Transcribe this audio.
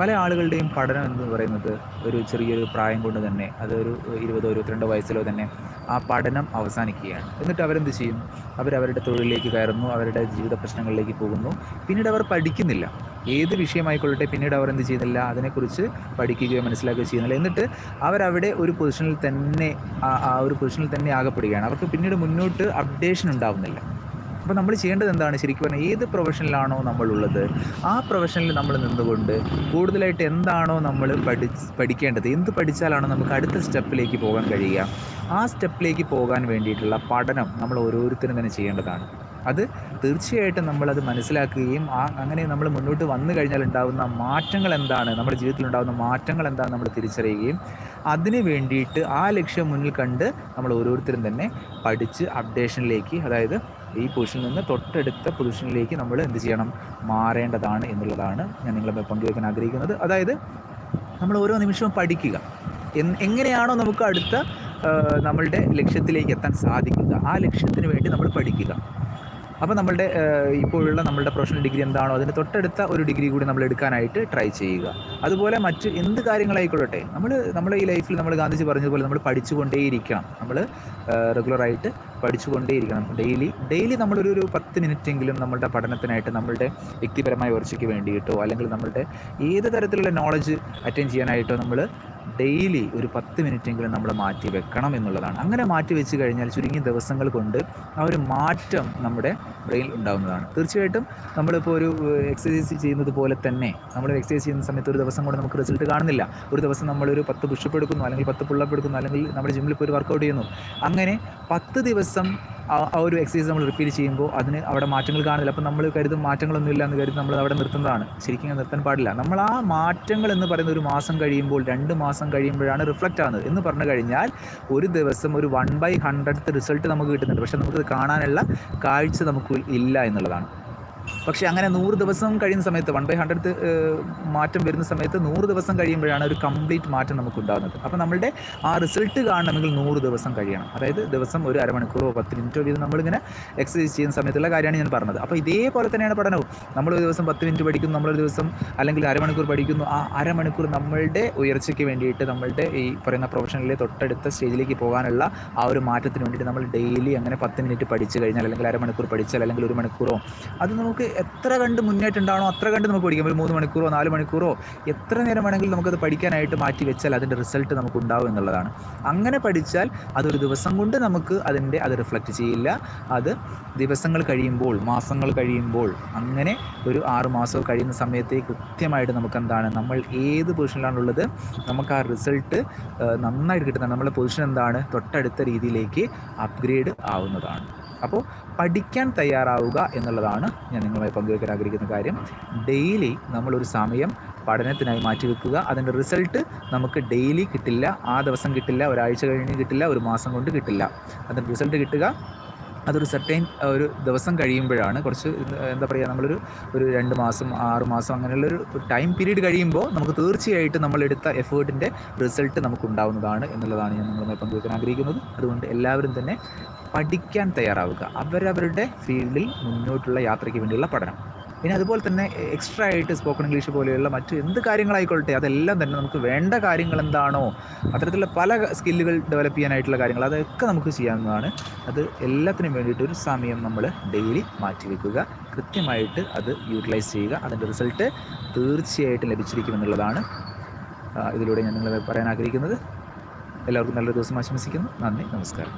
പല ആളുകളുടെയും പഠനം എന്ന് പറയുന്നത് ഒരു ചെറിയൊരു പ്രായം കൊണ്ട് തന്നെ അതൊരു ഇരുപതോ ഇരുപത്തിരണ്ടോ വയസ്സിലോ തന്നെ ആ പഠനം അവസാനിക്കുകയാണ്. എന്നിട്ട് അവരെന്ത് ചെയ്യും? അവരവരുടെ തൊഴിലിലേക്ക് കയറുന്നു അവരുടെ ജീവിത പ്രശ്നങ്ങളിലേക്ക് പോകുന്നു. പിന്നീട് അവർ പഠിക്കുന്നില്ല. ഏത് വിഷയമായിക്കൊള്ളട്ടെ പിന്നീട് അവർ എന്ത് ചെയ്യുന്നില്ല അതിനെക്കുറിച്ച് പഠിക്കുകയോ മനസ്സിലാക്കുകയോ ചെയ്യുന്നില്ല. എന്നിട്ട് അവരവിടെ ഒരു പൊസിഷനിൽ തന്നെ ആ ഒരു പൊസിഷനിൽ തന്നെ ആകപ്പെടുകയാണ്. അവർക്ക് പിന്നീട് മുന്നോട്ട് അപ്ഡേഷൻ ഉണ്ടാവുന്നില്ല. അപ്പോൾ നമ്മൾ ചെയ്യേണ്ടത് എന്താണ്? ശരിക്കും പറഞ്ഞാൽ ഏത് പ്രൊഫഷനിലാണോ നമ്മളുള്ളത് ആ പ്രൊഫഷനിൽ നമ്മൾ നിന്നുകൊണ്ട് കൂടുതലായിട്ട് എന്താണോ നമ്മൾ പഠി പഠിക്കേണ്ടത് എന്ത് പഠിച്ചാലാണോ നമുക്ക് അടുത്ത സ്റ്റെപ്പിലേക്ക് പോകാൻ കഴിയുക? ആ സ്റ്റെപ്പിലേക്ക് പോകാൻ വേണ്ടിയിട്ടുള്ള പഠനം നമ്മൾ ഓരോരുത്തരും തന്നെ ചെയ്യേണ്ടതാണ്. അത് തീർച്ചയായിട്ടും നമ്മളത് മനസ്സിലാക്കുകയും ആ അങ്ങനെ നമ്മൾ മുന്നോട്ട് വന്നു കഴിഞ്ഞാൽ ഉണ്ടാകുന്ന മാറ്റങ്ങൾ എന്താണ്? നമ്മുടെ ജീവിതത്തിൽ ഉണ്ടാകുന്ന മാറ്റങ്ങൾ എന്താണ് നമ്മൾ തിരിച്ചറിയുകയും അതിന് വേണ്ടിയിട്ട് ആ ലക്ഷ്യം മുന്നിൽ കണ്ട് നമ്മൾ ഓരോരുത്തരും തന്നെ പഠിച്ച് അപ്ഡേഷനിലേക്ക് അതായത് ഈ പൊസിഷനിൽ നിന്ന് തൊട്ടടുത്ത പൊസിഷനിലേക്ക് നമ്മൾ എന്ത് ചെയ്യണം? മാറേണ്ടതാണ് എന്നുള്ളതാണ് ഞാൻ നിങ്ങളെ പങ്കുവയ്ക്കാൻ ആഗ്രഹിക്കുന്നത്. അതായത് നമ്മൾ ഓരോ നിമിഷവും പഠിക്കുക. എങ്ങനെയാണോ നമുക്ക് അടുത്ത നമ്മളുടെ ലക്ഷ്യത്തിലേക്ക് എത്താൻ സാധിക്കുക. ആ ലക്ഷ്യത്തിന് വേണ്ടി നമ്മൾ പഠിക്കുക. അപ്പോൾ നമ്മളുടെ ഇപ്പോഴുള്ള നമ്മളുടെ പ്രൊഫഷണൽ ഡിഗ്രി എന്താണോ അതിന് തൊട്ടടുത്ത ഒരു ഡിഗ്രി കൂടി നമ്മൾ എടുക്കാനായിട്ട് ട്രൈ ചെയ്യുക. അതുപോലെ മറ്റ് എന്ത് കാര്യങ്ങളായിക്കൊള്ളട്ടെ നമ്മൾ നമ്മുടെ ഈ ലൈഫിൽ നമ്മൾ ഗാന്ധിജി പറഞ്ഞതുപോലെ നമ്മൾ പഠിച്ചുകൊണ്ടേയിരിക്കണം. നമ്മൾ റെഗുലറായിട്ട് പഠിച്ചുകൊണ്ടേയിരിക്കണം. ഡെയിലി ഡെയിലി നമ്മളൊരു ഒരു പത്ത് മിനിറ്റെങ്കിലും നമ്മളുടെ പഠനത്തിനായിട്ട് നമ്മളുടെ വ്യക്തിപരമായ ഉയർച്ചയ്ക്ക് വേണ്ടിയിട്ടോ അല്ലെങ്കിൽ നമ്മളുടെ ഏത് തരത്തിലുള്ള നോളജ് അറ്റൻഡ് ചെയ്യാനായിട്ടോ നമ്മൾ ഡെയിലി ഒരു പത്ത് മിനിറ്റെങ്കിലും നമ്മൾ മാറ്റി വെക്കണം എന്നുള്ളതാണ്. അങ്ങനെ മാറ്റി വെച്ച് കഴിഞ്ഞാൽ ചുരുങ്ങിയ ദിവസങ്ങൾ കൊണ്ട് ആ ഒരു മാറ്റം നമ്മുടെ ബ്രെയിനിൽ ഉണ്ടാകുന്നതാണ് തീർച്ചയായിട്ടും നമ്മളിപ്പോൾ ഒരു എക്സസൈസ് ചെയ്യുന്നത് പോലെ തന്നെ നമ്മൾ എക്സസൈസ് ചെയ്യുന്ന സമയത്ത് ഒരു ദിവസം കൊണ്ട് നമുക്ക് റിസൾട്ട് കാണുന്നില്ല. ഒരു ദിവസം നമ്മളൊരു പത്ത് പുഷപ്പ് എടുക്കുന്നു അല്ലെങ്കിൽ പത്ത് പുള്ളപ്പ് എടുക്കുന്നു അല്ലെങ്കിൽ നമ്മുടെ ജിമ്മിൽ പോയി വർക്കൗട്ട് ചെയ്യുന്നു. അങ്ങനെ പത്ത് ദിവസം ആ ഒരു എക്സസൈസ് നമ്മൾ റിപ്പീറ്റ് ചെയ്യുമ്പോൾ അതിന് അവിടെ മാറ്റങ്ങൾ കാണുന്നില്ല. അപ്പോൾ നമ്മൾ കരുതും മാറ്റങ്ങളൊന്നും ഇല്ല എന്ന് കരുതി നമ്മൾ അവിടെ നിർത്തുന്നതാണ്. ശരിക്കും നിർത്താൻ പാടില്ല. നമ്മൾ ആ മാറ്റങ്ങൾ എന്ന് പറയുന്ന ഒരു മാസം കഴിയുമ്പോൾ രണ്ട് മാസം കഴിയുമ്പോഴാണ് റിഫ്ലക്റ്റ് ആകുന്നത് എന്ന് പറഞ്ഞു കഴിഞ്ഞാൽ ഒരു ദിവസം ഒരു വൺ ബൈ ഹൺഡ്രഡ് റിസൾട്ട് നമുക്ക് കിട്ടുന്നുണ്ട്. പക്ഷേ നമുക്കത് കാണാനുള്ള കാഴ്ച നമുക്ക് ഇല്ല എന്നുള്ളതാണ്. പക്ഷേ അങ്ങനെ നൂറ് ദിവസം കഴിയുന്ന സമയത്ത് വൺ ബൈ ഹൺഡ്രഡ് മാറ്റം വരുന്ന സമയത്ത് നൂറ് ദിവസം കഴിയുമ്പോഴാണ് ഒരു കംപ്ലീറ്റ് മാറ്റം നമുക്ക് ഉണ്ടാകുന്നത് അപ്പോൾ നമ്മളുടെ ആ റിസൾട്ട് കാണണമെങ്കിൽ നൂറ് ദിവസം കഴിയണം. അതായത് ദിവസം ഒരു അരമണിക്കൂറോ പത്ത് മിനിറ്റോ വീതം നമ്മളിങ്ങനെ എക്സസൈസ് ചെയ്യുന്ന സമയത്തുള്ള കാര്യമാണ് ഞാൻ പറഞ്ഞത്. അപ്പോൾ ഇതേപോലെ തന്നെയാണ് പഠനവും. നമ്മളൊരു ദിവസം പത്ത് മിനിറ്റ് പഠിക്കുന്നു നമ്മളൊരു ദിവസം അല്ലെങ്കിൽ അരമണിക്കൂർ പഠിക്കുന്നു. ആ അരമണിക്കൂർ നമ്മളുടെ ഉയർച്ചയ്ക്ക് വേണ്ടിയിട്ട് നമ്മളുടെ ഈ പറയുന്ന പ്രൊഫഷനിലെ തൊട്ടടുത്ത സ്റ്റേജിലേക്ക് പോകാനുള്ള ആ ഒരു മാറ്റത്തിന് വേണ്ടിയിട്ട് നമ്മൾ ഡെയിലി അങ്ങനെ പത്ത് മിനിറ്റ് പഠിച്ചു കഴിഞ്ഞാൽ അല്ലെങ്കിൽ അരമണിക്കൂർ പഠിച്ചാൽ അല്ലെങ്കിൽ ഒരു മണിക്കൂറോ അത് നമുക്ക് എത്ര കണ്ട് മുന്നേറ്റുണ്ടാണോ അത്ര കണ്ട് നമുക്ക് പഠിക്കാം. ഒരു മൂന്ന് മണിക്കൂറോ നാല് മണിക്കൂറോ എത്ര നേരം വേണമെങ്കിലും നമുക്കത് പഠിക്കാനായിട്ട് മാറ്റി വെച്ചാൽ അതിന്റെ റിസൾട്ട് നമുക്ക് ഉണ്ടാവും എന്നുള്ളതാണ്. അങ്ങനെ പഠിച്ചാൽ അതൊരു ദിവസം കൊണ്ട് നമുക്ക് അതിന്റെ അത് റിഫ്ലക്റ്റ് ചെയ്യില്ല. അത് ദിവസങ്ങൾ കഴിയുമ്പോൾ മാസങ്ങൾ കഴിയുമ്പോൾ അങ്ങനെ ഒരു ആറ് മാസം കഴിയുന്ന സമയത്തേക്ക് കൃത്യമായിട്ട് നമുക്ക് എന്താണ് നമ്മൾ ഏത് പൊസിഷനിലാണുള്ളത് നമുക്ക് ആ റിസൾട്ട് നന്നായിട്ട് കിട്ടുന്നതാണ് നമ്മുടെ പൊസിഷൻ എന്താണ് തൊട്ടടുത്ത രീതിയിലേക്ക് അപ്ഗ്രേഡ് ആവുന്നതാണ്. അപ്പോൾ പഠിക്കാൻ തയ്യാറാവുക എന്നുള്ളതാണ് ഞാൻ നിങ്ങളുമായി പങ്കുവയ്ക്കാൻ ആഗ്രഹിക്കുന്ന കാര്യം. ഡെയിലി നമ്മളൊരു സമയം പഠനത്തിനായി മാറ്റിവെക്കുക. അതിന്റെ റിസൾട്ട് നമുക്ക് ഡെയിലി കിട്ടില്ല. ആ ദിവസം കിട്ടില്ല ഒരാഴ്ച കഴിഞ്ഞ് കിട്ടില്ല ഒരു മാസം കൊണ്ട് കിട്ടില്ല. അതിന്റെ റിസൾട്ട് കിട്ടുക. അതൊരു സെർട്ടൈൻ ഒരു ദിവസം കഴിയുമ്പോഴാണ് കുറച്ച് എന്താ പറയുക നമ്മളൊരു ഒരു രണ്ട് മാസം ആറ് മാസം അങ്ങനെയുള്ളൊരു ടൈം പീരീഡ് കഴിയുമ്പോൾ നമുക്ക് തീർച്ചയായിട്ടും നമ്മളെടുത്ത എഫേർട്ടിന്റെ റിസൾട്ട് നമുക്ക് ഉണ്ടാവുന്നതാണ് എന്നുള്ളതാണ് ഞാൻ നിങ്ങളുമായി പങ്കുവയ്ക്കാൻ ആഗ്രഹിക്കുന്നത്. അതുകൊണ്ട് എല്ലാവരും തന്നെ പഠിക്കാൻ തയ്യാറാവുക. അവരവരുടെ ഫീൽഡിൽ മുന്നോട്ടുള്ള യാത്രയ്ക്ക് വേണ്ടിയുള്ള പഠനം. പിന്നെ അതുപോലെ തന്നെ എക്സ്ട്രാ ആയിട്ട് സ്പോക്കൺ ഇംഗ്ലീഷ് പോലെയുള്ള മറ്റ് എന്ത് കാര്യങ്ങളായിക്കോട്ടെ അതെല്ലാം തന്നെ നമുക്ക് വേണ്ട കാര്യങ്ങൾ എന്താണോ അത്തരത്തിലുള്ള പല സ്കില്ലുകൾ ഡെവലപ്പ് ചെയ്യാനായിട്ടുള്ള കാര്യങ്ങൾ അതൊക്കെ നമുക്ക് ചെയ്യാവുന്നതാണ്. അത് എല്ലാത്തിനും വേണ്ടിയിട്ട് ഒരു സമയം നമ്മൾ ഡെയിലി മാറ്റി വെക്കുക. കൃത്യമായിട്ട് അത് യൂട്ടിലൈസ് ചെയ്യുക. അതിന്റെ റിസൾട്ട് തീർച്ചയായിട്ടും ലഭിച്ചിരിക്കുമെന്നുള്ളതാണ് ഇതിലൂടെ ഞാൻ നിങ്ങളെ പറയാൻ ആഗ്രഹിക്കുന്നത്. എല്ലാവർക്കും നല്ലൊരു ദിവസം ആശംസിക്കുന്നു. നന്ദി. നമസ്കാരം.